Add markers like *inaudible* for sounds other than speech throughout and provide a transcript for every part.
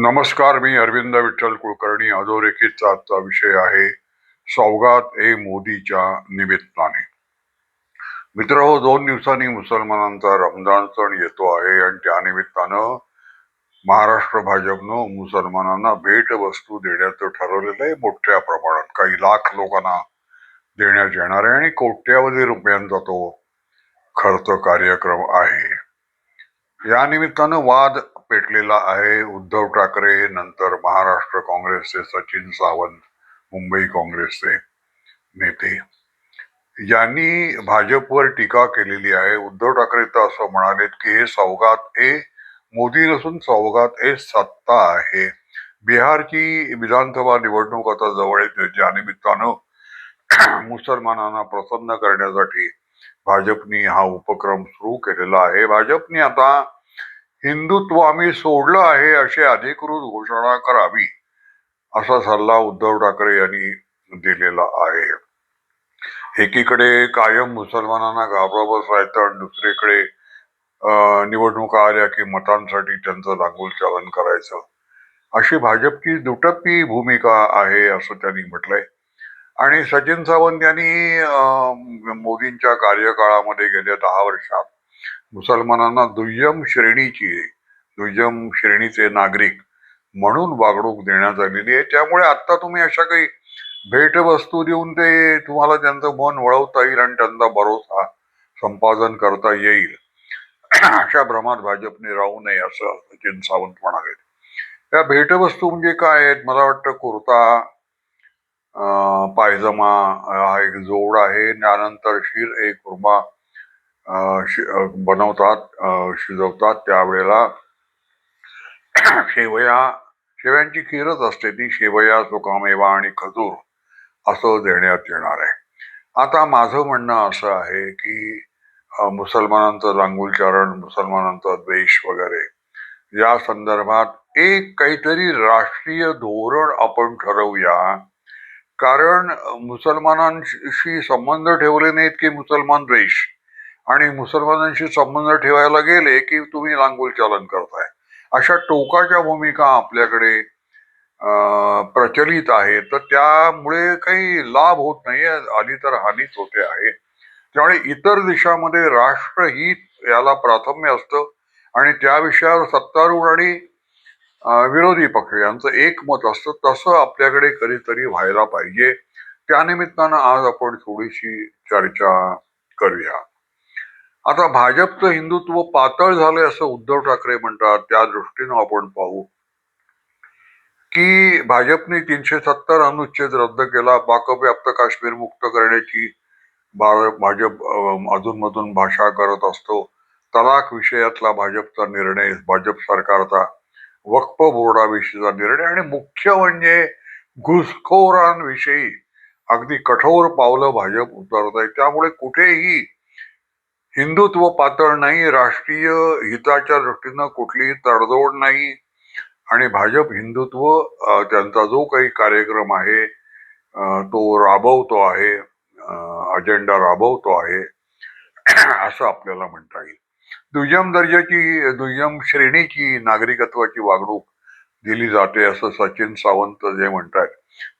नमस्कार मी अरविंद विठ्ठल कुलकर्णी. अधोरेखितचा आजचा विषय आहे सौगात ए मोदीच्या निमित्ताने. मित्र हो दोन दिवसांनी मुसलमानांचा रमजान सण येतो आहे आणि त्या निमित्तानं महाराष्ट्र भाजपनं मुसलमानांना भेटवस्तू देण्याचं ठरवलेलं आहे. मोठ्या प्रमाणात काही लाख लोकांना देण्यात येणार आहे आणि कोट्यावधी रुपयांचा तो खर्च कार्यक्रम आहे. या निमित्तानं वाद पेटलेला आहे. उद्धव ठाकरे नंतर महाराष्ट्र काँग्रेसचे सचिन सावंत मुंबई काँग्रेसचे नेते. यांनी भाजपवर टीका केलेली आहे. उद्धव ठाकरे तर असं म्हणालेत की हे सौगात ए मोदी नसून सौगात ए सत्ता आहे. बिहारची विधानसभा निवडणूक आता जवळ येते. त्या निमित्तानं मुसलमानांना प्रसन्न करण्यासाठी भाजपनी हा उपक्रम सुरू केलेला आहे. भाजपने आता हिंदुत्व आम्ही सोडलं आहे अशी अधिकृत घोषणा करावी असा सल्ला उद्धव ठाकरे यांनी दिलेला आहे. एकीकडे कायम मुसलमानांना घाबरवत राहायचं आणि दुसरीकडे निवडणुका आल्या की मतांसाठी त्यांचं लागूल चालन करायचं. अशी भाजपची दुटप्पी भूमिका आहे असं त्यांनी म्हटलंय. आणि सचिन सावंत यांनी मोदींच्या कार्यकाळामध्ये गेल्या दहा वर्षात मुसलमानांना दुय्यम श्रेणीची दुय्यम श्रेणीचे नागरिक म्हणून वागणूक देण्यात आलेली आहे. त्यामुळे आता तुम्ही अशा काही भेटवस्तू देऊन ते तुम्हाला त्यांचं मन वळवता येईल आणि त्यांचा भरोसा संपादन करता येईल. अशा भ्रमात भाजपने राहू नये असं सचिन सावंत म्हणाले. त्या भेटवस्तू म्हणजे काय आहेत? मला वाटतं कुर्ता पायजमा हा एक जोड आहे. त्यानंतर शिर एक कुर्मा शि- बनवतात शिजवतात त्यावेळेला शेवया शेवयांची खीरच असते ती शेवया सुकामेवा आणि खजूर असं देण्यात येणार आहे. आता माझं म्हणणं असं आहे की मुसलमानांचं लांगुलचारण मुसलमानांचा द्वेष वगैरे या संदर्भात एक काहीतरी राष्ट्रीय धोरण आपण ठरवूया. कारण मुसलमानांशी संबंध ठेवले नाहीत की मुसलमान द्वेष? आणि मुसलमानांशी संबंध ठेवायला गेले की तुम्ही लांगुल चालन करताय. अशा टोकाच्या भूमिका आपल्याकडे अं, प्रचलित आहेत. तर त्यामुळे काही लाभ होत नाही आली तर हानीच होते आहे. त्यामुळे इतर देशामध्ये राष्ट्रहित याला प्राथम्य असतं. आणि त्या विषयावर सत्तारूढ आणि विरोधी पक्ष यांचं एकमत असतं. तसं आपल्याकडे कधीतरी व्हायला पाहिजे. त्यानिमित्तानं आज आपण थोडीशी चर्चा करूया. आता भाजपचं हिंदुत्व पातळ झालंय असं उद्धव ठाकरे म्हणतात. त्या दृष्टीनं आपण पाहू. की भाजपने तीनशे सत्तर अनुच्छेद रद्द केला पाकव्याप्त काश्मीर मुक्त करण्याची भाजप अधूनमधून भाषा करत असतो. तलाक विषयातला भाजपचा निर्णय भाजप सरकारचा वक्फ बोर्डाविषयीचा निर्णय आणि मुख्य म्हणजे घुसखोरांविषयी. अगदी कठोर पावलं भाजप उतरत आहे. त्यामुळे कुठेही हिंदुत्व पातळ नाही राष्ट्रीय हिताच्या दृष्टीनं कुठलीही तडजोड नाही. आणि भाजप हिंदुत्व त्यांचा जो काही कार्यक्रम आहे तो राबवतो आहे अजेंडा राबवतो आहे *clears throat* असं आपल्याला म्हणता येईल. दुय्यम दर्जाची दुय्यम श्रेणीची नागरिकत्वाची वागणूक दिली जाते असं सचिन सावंत जे म्हणतात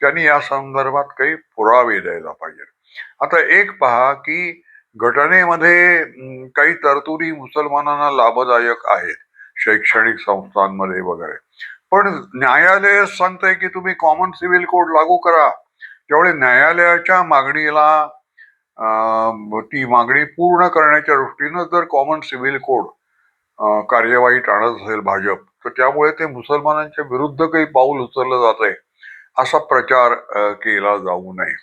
त्यांनी या संदर्भात काही पुरावे द्यायला पाहिजे आता एक पहा की घटनेमध्ये काही तरतुदी मुसलमानांना लाभदायक आहेत शैक्षणिक संस्थांमध्ये वगैरे. पण न्यायालय सांगतंय की तुम्ही कॉमन सिव्हिल कोड लागू करा. त्यामुळे न्यायालयाच्या मागणीला ती मागणी पूर्ण करण्याच्या दृष्टीनं जर कॉमन सिव्हिल कोड कार्यवाही कार्यवाहीत आणत असेल भाजप तर त्यामुळे ते मुसलमानांच्या विरुद्ध काही पाऊल उचललं जात आहे असा प्रचार केला जाऊ नये.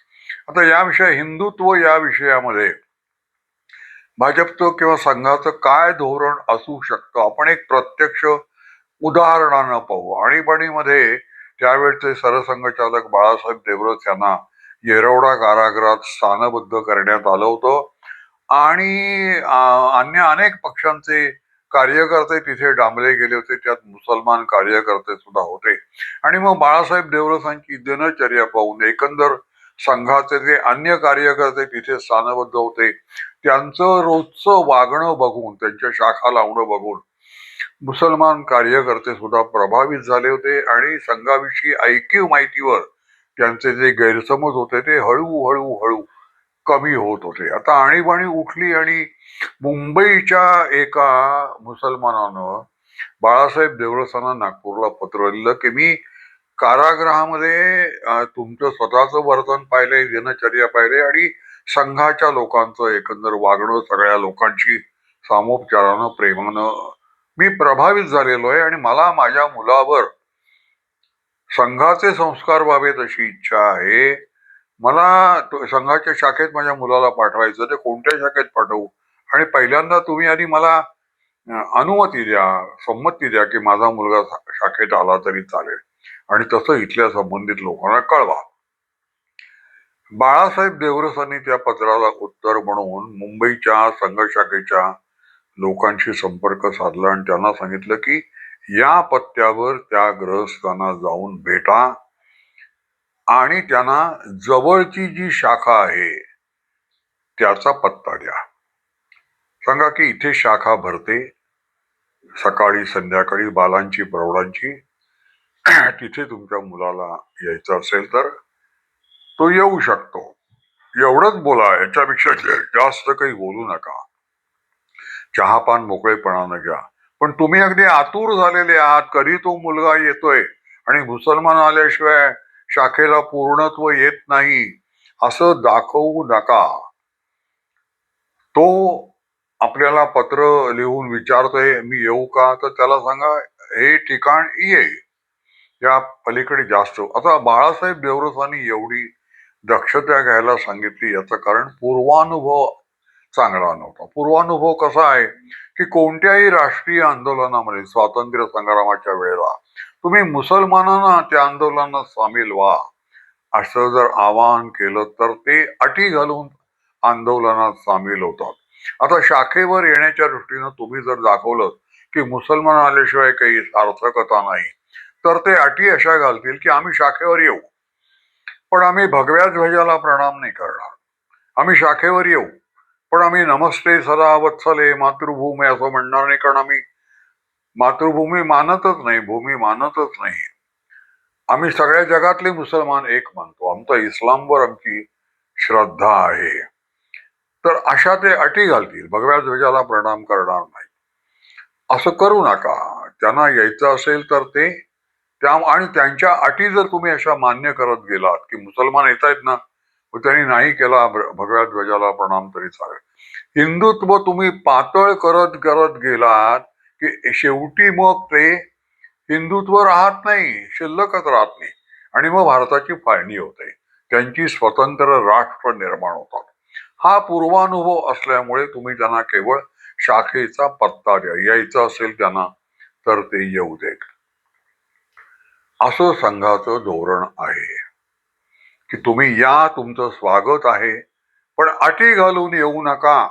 आता याविषयी हिंदुत्व या विषयामध्ये भाजपचं किंवा संघाचं काय धोरण असू शकतं? आपण एक प्रत्यक्ष उदाहरणानं पाहू. आणीबाणीमध्ये त्यावेळचे सरसंघचालक बाळासाहेब देवरस यांना येरवडा कारागृहात स्थानबद्ध करण्यात आलं होतं. आणि अन्य अनेक पक्षांचे कार्यकर्ते तिथे डांबले गेले होते. त्यात मुसलमान कार्यकर्ते सुद्धा होते. आणि मग बाळासाहेब देवरसांची दिनचर्या पाहून एकंदर संघाचे जे अन्य कार्यकर्ते तिथे स्थानबद्ध होते त्यांचं रोजचं वागणं बघून त्यांच्या शाखा लावणं बघून मुसलमान कार्यकर्ते सुद्धा प्रभावित झाले होते आणि संघाविषयी ऐकीव माहितीवर त्यांचे जे गैरसमज होते ते हळूहळू हळू कमी होत होते. आता आणीबाणी उठली आणि मुंबईच्या एका मुसलमानानं बाळासाहेब देवळसांना नागपूरला पत्र लिहिलं की मी कारागृहामध्ये तुमचं स्वतःचं वर्तन पाहिले दिनचर्या पाहिले आणि संघाच्या लोकांचं एकंदर वागणं सगळ्या लोकांची सामोपचारानं प्रेमानं मी प्रभावित झालेलो आहे आणि मला माझ्या मुलावर संघाचे संस्कार व्हावेत अशी इच्छा आहे. मला संघाच्या शाखेत माझ्या मुलाला पाठवायचं ते कोणत्या शाखेत पाठवू? आणि पहिल्यांदा तुम्ही आधी मला अनुमती द्या संमती द्या की माझा मुलगा शाखेत आला तरी चालेल. आणि तसं इथल्या संबंधित लोकांना कळवा. बाळासाहेब देवरसांनी त्या पत्राला उत्तर म्हणून मुंबईच्या संघ शाखेच्या लोकांशी संपर्क साधला आणि त्यांना सांगितलं की या पत्त्यावर त्या ग्रहस्थांना जाऊन भेटा आणि त्यांना जवळची जी शाखा आहे त्याचा पत्ता द्या. सांगा की इथे शाखा भरते सकाळी संध्याकाळी बालांची प्रौढांची *clears throat* तिथे तुमच्या मुलाला यायचं असेल तर तो येऊ शकतो. एवढंच बोला याच्यापेक्षा जास्त काही बोलू नका. चहापान मोकळेपणानं घ्या. पण तुम्ही अगदी आतुर झालेले आहात कधी तो मुलगा येतोय आणि मुसलमान आल्याशिवाय शाखेला पूर्णत्व येत नाही असं दाखवू नका. तो आपल्याला पत्र लिहून विचारतोय मी येऊ का? तर त्याला सांगा हे ठिकाण ये. या पलीकडे जास्त हो. आता बाळासाहेब देवरसांनी एवढी दक्षता घ्यायला सांगितली याचं कारण पूर्वानुभव चांगला नव्हता. पूर्वानुभव कसा आहे की कोणत्याही राष्ट्रीय आंदोलनामध्ये स्वातंत्र्य संग्रामाच्या वेळेला तुम्ही मुसलमानांना त्या आंदोलनात सामील व्हा. असं जर आवाहन केलं तर ते अटी घालून आंदोलनात सामील होतात. आता शाखेवर येण्याच्या दृष्टीनं तुम्ही जर दाखवलं की मुसलमान आल्याशिवाय काही सार्थकता नाही तर ते अटी अशा घालतील की आम्ही शाखेवर येऊ. पण आम्ही भगव्या ध्वजाला प्रणाम नाही करणार. आम्ही शाखेवर येऊ. पण आम्ही नमस्ते सदा वत्सले मातृभूमी असं म्हणणार नाही. कारण आम्ही मातृभूमी मानतच नाही भूमी मानतच नाही. आम्ही सगळ्या जगातले मुसलमान एक मानतो. आमचा इस्लामवर आमची श्रद्धा आहे. तर अशा ते अटी घालतील. भगव्या ध्वजाला प्रणाम करणार नाही. असं करू नका. त्यांना यायचं असेल तर ते त्या आणि त्यांच्या अटी जर तुम्ही अशा मान्य करत गेलात की मुसलमान येत आहेत ना मग त्यांनी नाही केला भगव्या ध्वजाला प्रणाम तरी चालेल. हिंदुत्व तुम्ही पातळ करत करत गेलात की शेवटी मग ते हिंदुत्व राहत नाही शिल्लकच राहत नाही. आणि मग भारताची फाळणी होते. त्यांची स्वतंत्र राष्ट्र निर्माण होतात. हा पूर्वानुभव असल्यामुळे तुम्ही त्यांना केवळ शाखेचा पत्ता द्या. यायचं असेल त्यांना तर ते येऊ देत. असं संघाचं धोरण आहे. की तुम्ही या तुमचं स्वागत आहे पण अटी घालून येऊ नका.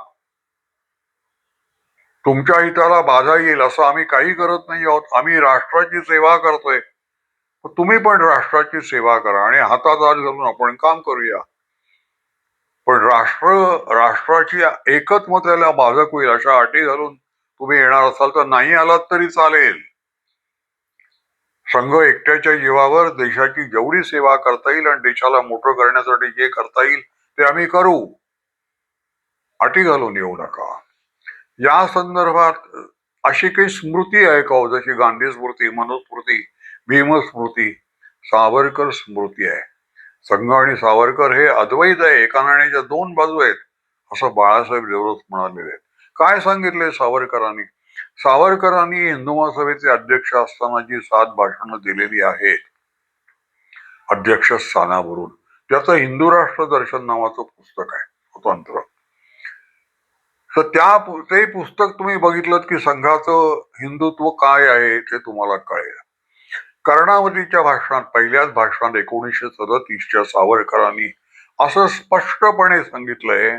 तुमच्या हिताला बाधा येईल असं आम्ही काही करत नाही आहोत. आम्ही राष्ट्राची सेवा करतोय. तुम्ही पण राष्ट्राची सेवा करा आणि हातात आज घालून आपण काम करूया. पण राष्ट्र राष्ट्राची एकच मत बाधक होईल अशा अटी घालून तुम्ही येणार असाल तर नाही आलात तरी चालेल. संघ एकट्याच्या जीवावर देशाची जेवढी सेवा करता येईल आणि देशाला मोठं करण्यासाठी जे करता येईल ते आम्ही करू. अटी घालून येऊ नका. या संदर्भात अशी काही स्मृती आहे का हो? जशी गांधी स्मृती मनुस्मृती भीमस्मृती सावरकर स्मृती आहे. संघ आणि सावरकर हे अद्वैत आहे. एका नाण्याच्या दोन बाजू आहेत असं बाळासाहेब देवरस म्हणालेले आहेत. काय सांगितले सावरकरांनी? सावरकरांनी हिंदू महासभेचे अध्यक्ष असताना जी सात भाषणं दिलेली आहेत अध्यक्ष स्थानावरून त्याचं हिंदू राष्ट्र दर्शन नावाचं पुस्तक आहे स्वतंत्र. तर त्या ते पुस्तक तुम्ही बघितलं की संघाचं हिंदुत्व काय आहे ते तुम्हाला कळेल. कर्णावतीच्या भाषणात पहिल्याच भाषणात एकोणीसशे सदतीसच्या सावरकरांनी असं स्पष्टपणे सांगितलंय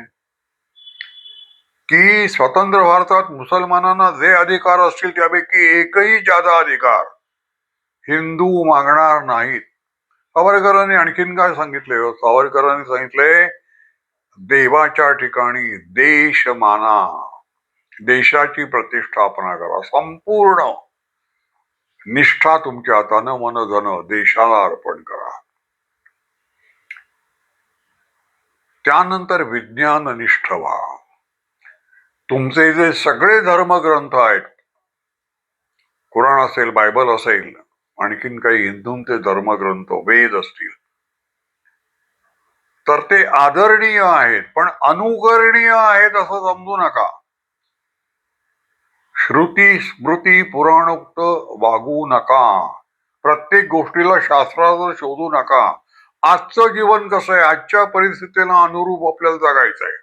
की स्वतंत्र भारतात मुसलमानांना जे अधिकार असतील त्यापैकी एकही जादा अधिकार हिंदू मागणार नाहीत. सावरकरांनी आणखीन काय सांगितले? सावरकरांनी सांगितले देवाच्या ठिकाणी देश माना. देशाची प्रतिष्ठापना करा. संपूर्ण निष्ठा तुमच्या तन मन धन देशाला अर्पण करा. त्यानंतर विज्ञान निष्ठ व्हा. तुमचे जे सगळे धर्मग्रंथ आहेत कुराण असेल बायबल असेल आणखीन काही हिंदूंचे धर्मग्रंथ वेद असतील. तर ते आदरणीय आहेत पण अनुकरणीय आहेत असं समजू नका. श्रुती स्मृती पुराणोक्त वागू नका. प्रत्येक गोष्टीला शास्त्राचं शोधू नका. आजचं जीवन कसं आहे? आजच्या परिस्थितीला अनुरूप आपल्याला जगायचं आहे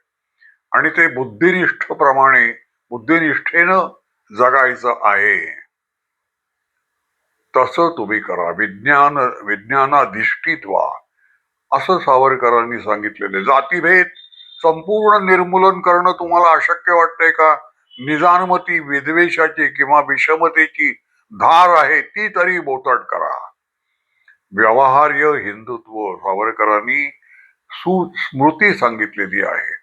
आणि ते बुद्धिनिष्ठ प्रमाणे बुद्धिनिष्ठेनं जगायचं आहे. तसं तुम्ही करा. विज्ञान विज्ञानाधिष्ठित व्हा असं सावरकरांनी सांगितलेले जातीभेद संपूर्ण निर्मूलन करणं तुम्हाला अशक्य वाटतंय का? निजानमती विद्वेषाची किंवा विषमतेची धार आहे ती तरी बोतट करा. व्यवहार्य हिंदुत्व सावरकरांनी सुस्मृती सांगितलेली आहे.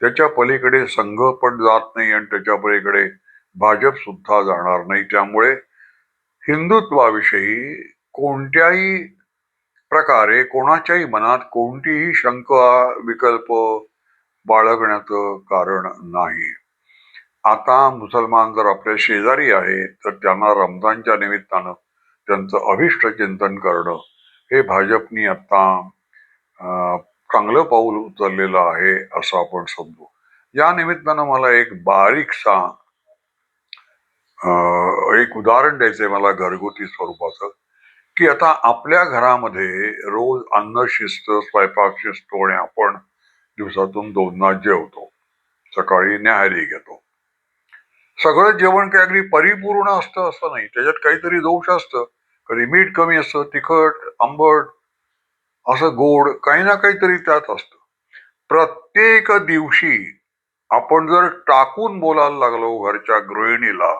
त्याच्या पलीकडे संघ पण जात नाही आणि त्याच्या पलीकडे भाजप सुद्धा जाणार नाही. त्यामुळे हिंदुत्वाविषयी कोणत्याही प्रकारे कोणाच्याही मनात कोणतीही शंका विकल्प बाळगण्याचं कारण नाही. आता मुसलमान जर आपल्या शेजारी आहे तर त्यांना रमजानच्या निमित्तानं त्यांचं अभिष्ट चिंतन करणं हे भाजपनी आता अं, चांगलं पाऊल उचललेलं आहे असं आपण समजू. या निमित्तानं मला एक बारीकसा एक उदाहरण द्यायचंय मला घरगुती स्वरूपाचं की आता आपल्या घरामध्ये रोज अन्न शिस्त स्वयंपाक शिस्त आणि आपण दिवसातून दोनदा जेवतो. सकाळी न्याहारी घेतो. सगळं जेवण काही अगदी परिपूर्ण असतं असं नाही. त्याच्यात काहीतरी दोष असतं. कधी मीठ कमी असतं तिखट आंबट असं गोड काही ना काहीतरी त्यात असतं. प्रत्येक दिवशी आपण जर टाकून बोलायला लागलो घरच्या गृहिणीला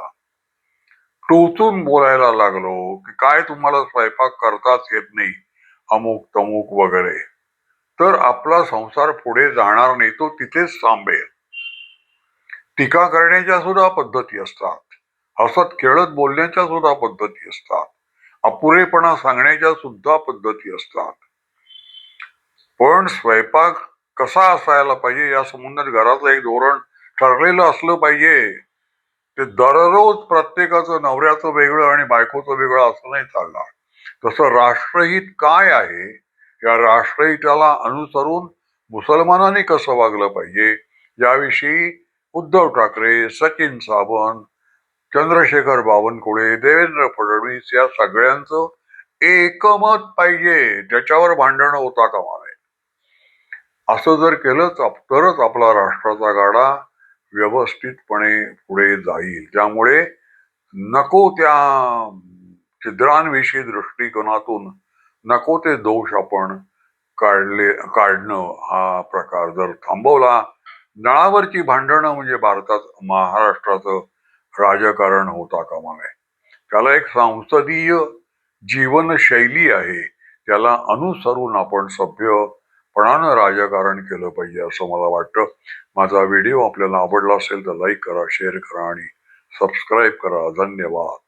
टोचून बोलायला लागलो की काय तुम्हाला स्वयंपाक करताच येत नाही अमुक तमुक वगैरे तर आपला संसार पुढे जाणार नाही तो तिथेच थांबेल. टीका करण्याच्या सुद्धा पद्धती असतात. हसत खेळत बोलण्याच्या सुद्धा पद्धती असतात. अपुरेपणा सांगण्याच्या सुद्धा पद्धती असतात. पण स्वयंपाक कसा असायला पाहिजे या संबंधात घरातलं एक धोरण ठरलेलं असलं पाहिजे. ते दररोज प्रत्येकाचं नवऱ्याचं वेगळं आणि बायकोचं वेगळं असं नाही चालणार. तसं राष्ट्रहित काय आहे? या राष्ट्रहिताला अनुसरून मुसलमानांनी कसं वागलं पाहिजे? याविषयी उद्धव ठाकरे सचिन सावंत चंद्रशेखर बावनकुळे देवेंद्र फडणवीस या सगळ्यांचं एकमत पाहिजे. त्याच्यावर भांडणं होता कामा असं जर केलंच तरच आपला राष्ट्राचा गाडा व्यवस्थितपणे पुढे जाईल. त्यामुळे नको त्या छिद्रांविषयी दृष्टिकोनातून नको ते दोष आपण काढले काढणं हा प्रकार जर थांबवला. नळावरची भांडणं म्हणजे भारतात महाराष्ट्राचं राजकारण होता कामा नये त्याला एक संसदीय जीवनशैली आहे. त्याला अनुसरून आपण सभ्य पणानं राजकारण केलं पाहिजे असं मला वाटतं. माझा व्हिडिओ आपल्याला आवडला असेल तर लाईक करा शेअर करा आणि सबस्क्राईब करा. धन्यवाद.